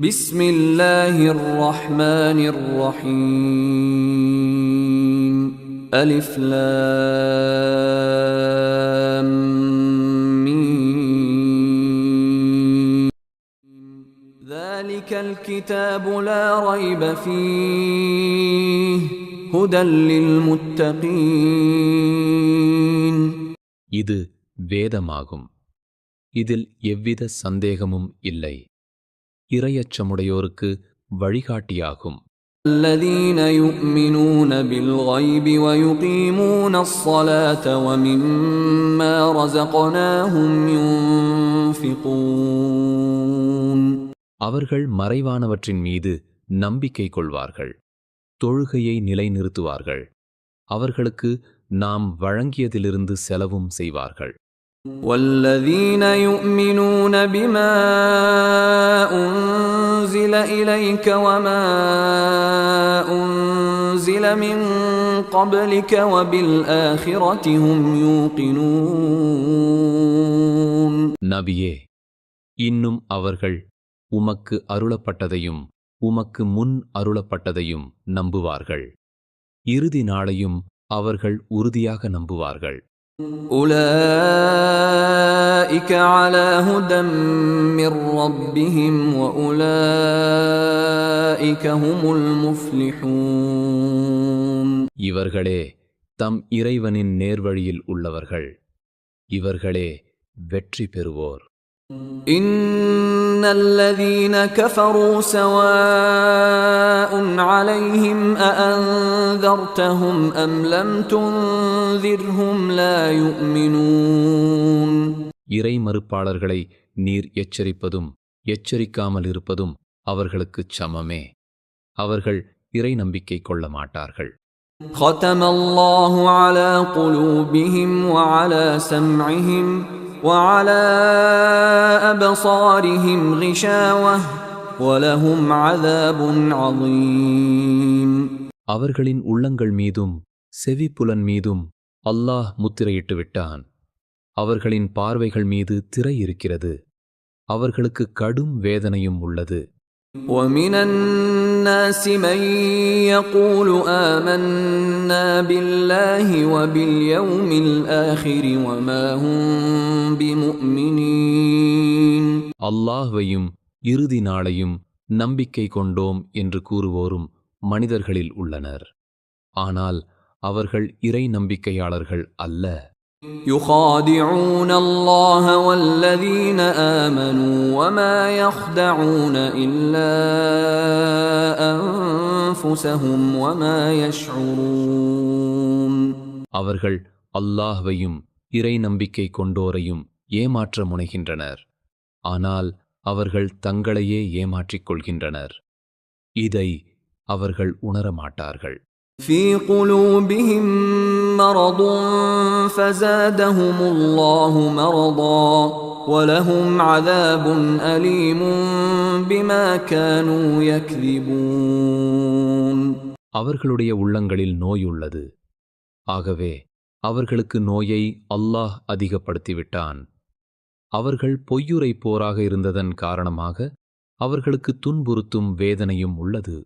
بسم الله الرحمن الرحيم ألف لام ميم ذلك الكتاب لا ريب فيه هدى للمتقين இது வேதமாகும் இதில் எவ்வித சந்தேகமும் இல்லை இரையச்சமுடையோருக்கு வழிகாட்டியாகும். الذين يؤمنون بالغيب ويقيمون அவர்கள் மறைவானவற்றின் மீது நம்பிக்கை கொள்வார்கள். தொழுகையை நிலைநிறுத்துவார்கள். அவர்களுக்கு நாம் வழங்கியதிலிருந்து செலவும் செய்வார்கள். والذين يؤمنون بما أنزل إليك وما أنزل من قبلك وبالآخرة هم يوقنون நபியே இன்னும் அவர்கள் உமக்கு அருளப்பட்டதையும் உமக்கு முன் அருளப்பட்டதையும் நம்புவார்கள் இறுதி நாளையும் அவர்கள் உறுதியாக நம்புவார்கள் أولئك على هدى من ربهم وأولئك هم المفلحون இவர்களே தம் இறைவனின் நேர்வழியில் உள்ளவர்கள் இவர்களே வெற்றி பெறுவோர் إن الذين كفروا سواء عليهم أأنذرتهم أم لم تنذرهم لا يؤمنون இறை மறுப்பாளர்களை நீர் எச்சரிப்பதும் எச்சரிக்காமல் இருப்பதும் அவர்களுக்குச் சமமே அவர்கள் இறை நம்பிக்கை கொள்ள மாட்டார்கள் ختم الله على قلوبهم وعلى سمعهم وعلى أبصارهم غشاوة ولهم عذاب عظيم அவர்களின் உள்ளங்கள் மீதும் செவிப்புலன் மீதும் அல்லாஹ் முத்திரையிட்டு விட்டான் அவர்களின் பார்வைகள் மீது திரை இருக்கிறது அவர்களுக்கு கடும் வேதனையும் உள்ளது ومن الناس من يقول آمنا بالله وباليوم الآخر وما هم بمؤمنين அல்லாஹ்வையும் இறுதி நாளையும் நம்பிக்கை கொண்டோம் என்று கூறுவோரும் மனிதர்களில் உள்ளனர் ஆனால் அவர்கள் இறை நம்பிக்கையாளர்கள் அல்ல يخادعون الله والذين آمنوا وما يخدعون إلا أنفسهم وما يشعرون அவர்கள் அல்லாஹ்வையும் இறை நம்பிக்கை கொண்டோரையும் ஏமாற்ற முனைகின்றனர் ஆனால் அவர்கள் தங்களையே ஏமாற்றிக் கொள்கின்றனர் இதை அவர்கள் உணரமாட்டார்கள் في قلوبهم مرض فزادهم الله مرضا ولهم عذاب أليم بما كانوا يكذبون அவர்களுடைய உள்ளங்களில் நோய் உள்ளது ஆகவே அவர்களுக்கு நோயை அல்லாஹ் அதிகப்படுத்திவிட்டான் அவர்கள் பொய்யுரைப்போராக இருந்ததன் காரணமாக அவர்களுக்கு துன்புறுத்தும் வேதனையும் உள்ளது